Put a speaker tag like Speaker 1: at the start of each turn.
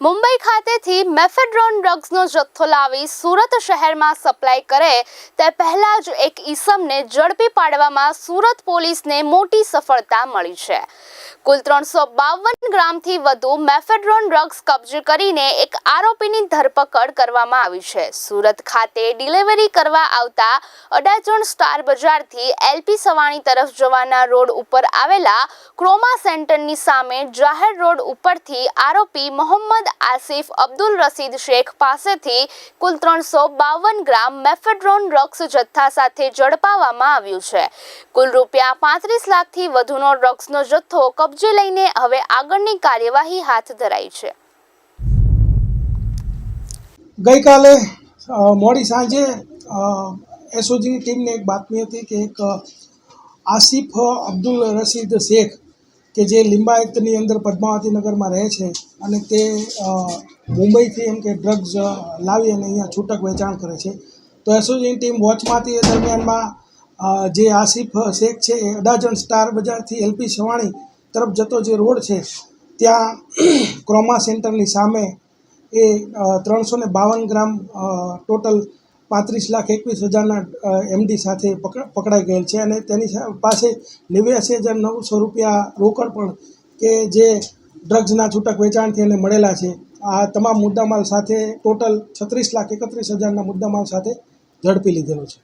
Speaker 1: મુંબઈ ખાતેથી મેફેડ્રોન ડ્રગ્સનો જથ્થો લાવી સુરત શહેરમાં સપ્લાય કરે તે પહેલા જ એક ઈસમને ઝડપી પાડવામાં સુરત પોલીસને મોટી સફળતા મળી છે. કુલ ત્રણસો બાવન ગ્રામથી વધુ મેફેડ્રોન ડ્રગ્સ કબજે કરીને એક આરોપીની ધરપકડ કરવામાં આવી છે. સુરત ખાતે ડિલિવરી કરવા આવતા અડાજણ સ્ટાર બજારથી એલપી સવાણી તરફ જવાના રોડ ઉપર આવેલા ક્રોમા સેન્ટરની સામે જાહેર રોડ ઉપરથી આરોપી મોહમ્મદ આસિફ અબ્દુલ રસીદ શેખ પાસેથી કુલ ત્રણસો બાવન ગ્રામ મેફેડ્રોન ડ્રગ્સ જથ્થા સાથે ઝડપાવવામાં આવ્યું છે. કુલ રૂપિયા પાંત્રીસ લાખથી વધુનો ડ્રગ્સનો જથ્થો કબજે લઈને હવે આગળની કાર્યવાહી હાથ ધરાઈ છે.
Speaker 2: ગઈકાલે મોડી સાંજે એસઓજીની ટીમને એક બાતમી હતી કે એક આસિફ અબ્દુલ રશીદ શેખ, કે જે લિંબાયતની અંદર પદ્માવતી નગરમાં રહે છે અને તે મુંબઈથી એમ કે ડ્રગ્સ લાવી અને અહીંયા છૂટક વેચાણ કરે છે. તો એસઓજીની ટીમ વોચમાંથી એ દરમિયાનમાં જે આસિફ શેખ છે એ અડાજણ સ્ટાર બજારથી એલપી સવાણી તરફ જતો જે રોડ છે, ત્યાં ક્રોમા સેન્ટરની સામે એ ત્રણસો ને બાવન ગ્રામ ટોટલ પાંત્રીસ લાખ એકવીસ હજારના એમડી સાથે પકડાઈ ગયેલ છે અને તેની પાસે નેવ્યાસી હજાર નવસો રૂપિયા રોકડ પણ કે જે ડ્રગ્સના છૂટક વેચાણથી એને મળેલા છે. આ તમામ મુદ્દામાલ સાથે ટોટલ છત્રીસ લાખ એકત્રીસ હજારના મુદ્દામાલ સાથે ઝડપી લીધેલો છે.